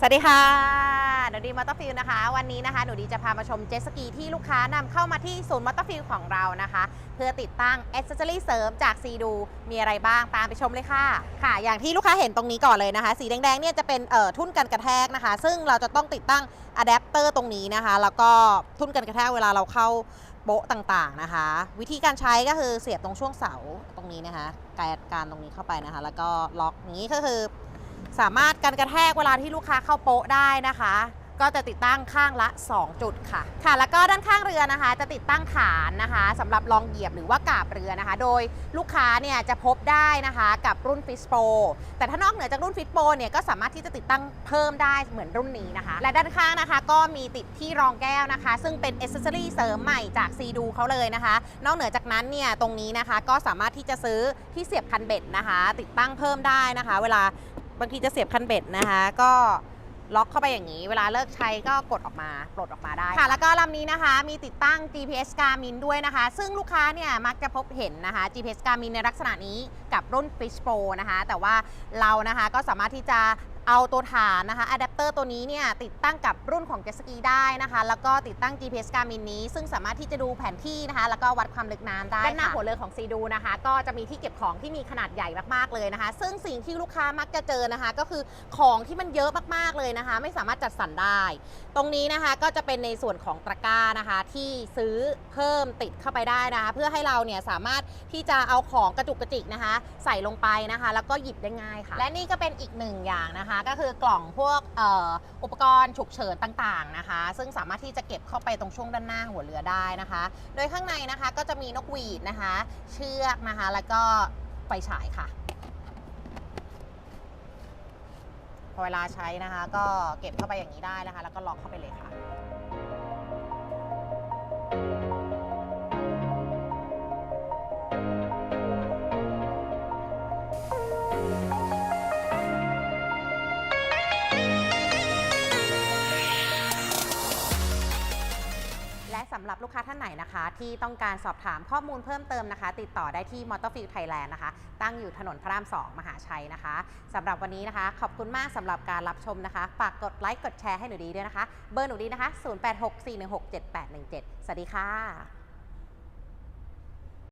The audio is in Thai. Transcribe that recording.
สวัสดีค่ะหนูดีมอเตอร์ฟิลนะคะ วันนี้นะคะหนูดีจะพามาชมเจ็ตสกีที่ลูกค้านำเข้ามาที่ศูนย์มอเตอร์ฟิลของเรานะคะ เพื่อติดตั้งอ c เซ s ซอรี่เสริมจากซีดูมีอะไรบ้างตามไปชมเลยค่ะค่ะ อย่างที่ลูกค้าเห็นตรงนี้ก่อนเลยนะคะ สีแดงๆเนี่ยจะเป็นเอ่อทุ่นกันกระแทกนะคะ ซึ่งเราจะต้องติดตั้งอะแดปเตอร์ตรงนี้นะคะ แล้วก็ทุ่นกันกระแทกเวลาเราเข้าโป๊ะต่างๆนะคะ วิธีการใช้ก็คือเสียบตรงช่วงเสาตรงนี้นะคะการการตรงนี้เข้าไปนะคะ แล้วก็ล็อกอย่างนี้ก็คือ สามารถกันกระแทกเวลาที่ลูกค้าเข้าโป๊ะได้นะคะ ก็จะติดตั้งข้างละ 2 จุดค่ะ ค่ะ แล้วก็ด้านข้างเรือนะคะ จะติดตั้งฐานนะคะสำหรับรองเหยียบหรือว่ากาบเรือนะคะ โดยลูกค้าเนี่ยจะพบได้นะคะกับรุ่นฟิสโปแต่ถ้านอกเหนือจากรุ่นฟิสโปเนี่ยก็สามารถที่จะติดตั้งเพิ่มได้เหมือนรุ่นนี้นะคะ และด้านข้างนะคะก็มีติดที่รองแก้วนะคะ ซึ่งเป็นอ c เซ s ซอรี่เสริมใหม่จากซีดูเขาเลยนะคะ นอกเหนือจากนั้นเนี่ยตรงนี้นะคะก็สามารถที่จะซื้อที่เสียบคันเบ็ดนะคะ ติดตั้งเพิ่มได้นะคะ เวลา บางทีจะเสียบคันเบ็ดนะคะ ก็ล็อกเข้าไปอย่างนี้ เวลาเลิกใช้ก็กดออกมาปลดออกมาได้ค่ะ แล้วก็ลำนี้นะคะมีติดตั้ง GPS Garmin ด้วยนะคะ ซึ่งลูกค้าเนี่ยมักจะพบเห็นนะคะ GPS Garmin ในลักษณะนี้กับรุ่น Fish Pro นะคะ แต่ว่าเรานะคะก็สามารถที่จะ เอาตัวฐานนะคะอะแดปเตอร์ตัวนี้เนี่ยติดตั้งกับรุ่นของ Jet Ski ได้นะคะ แล้วก็ติดตั้ง GPS Garmin นี้ ซึ่งสามารถที่จะดูแผนที่นะคะ แล้วก็วัดความลึกน้ำได้ด้านหน้าหัวเรือของซีดูนะคะ ก็จะมีที่เก็บของที่มีขนาดใหญ่มากๆเลยนะคะ ซึ่งสิ่งที่ลูกค้ามักจะเจอนะคะ ก็คือของที่มันเยอะมากๆเลยนะคะ ไม่สามารถจัดสรรได้ ตรงนี้นะคะก็จะเป็นในส่วนของตะกร้านะคะ ที่ซื้อเพิ่มติดเข้าไปได้นะคะ เพื่อให้เราเนี่ยสามารถที่จะเอาของกระจุกกระจิกนะคะ ใส่ลงไปนะคะ แล้วก็หยิบได้ง่ายค่ะ และนี่ก็เป็นอีกหนึ่งอย่างนะคะก็คือกล่องพวกอ่ออุปกรณ์ฉุกเฉินต่างๆนะคะ ซึ่งสามารถที่จะเก็บเข้าไปตรงช่วงด้านหน้าหัวเรือได้นะคะ โดยข้างในนะคะก็จะมีนกหวีดนะคะ เชือกนะคะ แล้วก็ไฟฉายค่ะพอเวลาใช้นะคะ ก็เก็บเข้าไปอย่างนี้ได้นะคะ แล้วก็ล็อกเข้าไปเลยค่ะ และสำหรับลูกค้าท่านไหนนะคะ ที่ต้องการสอบถามข้อมูลเพิ่มเติมนะคะ ติดต่อได้ที่มอเตอร์ฟิลไทยแลนด์นะคะ ตั้งอยู่ถนนพระราม 2 มหาชัยนะคะสำหรับวันนี้นะคะ ขอบคุณมากสำหรับการรับชมนะคะฝากกดไลค์กดแชร์ให้หนูดีด้วยนะคะ เบอร์หนูดีนะคะ 0864167817 สวัสดีค่ะ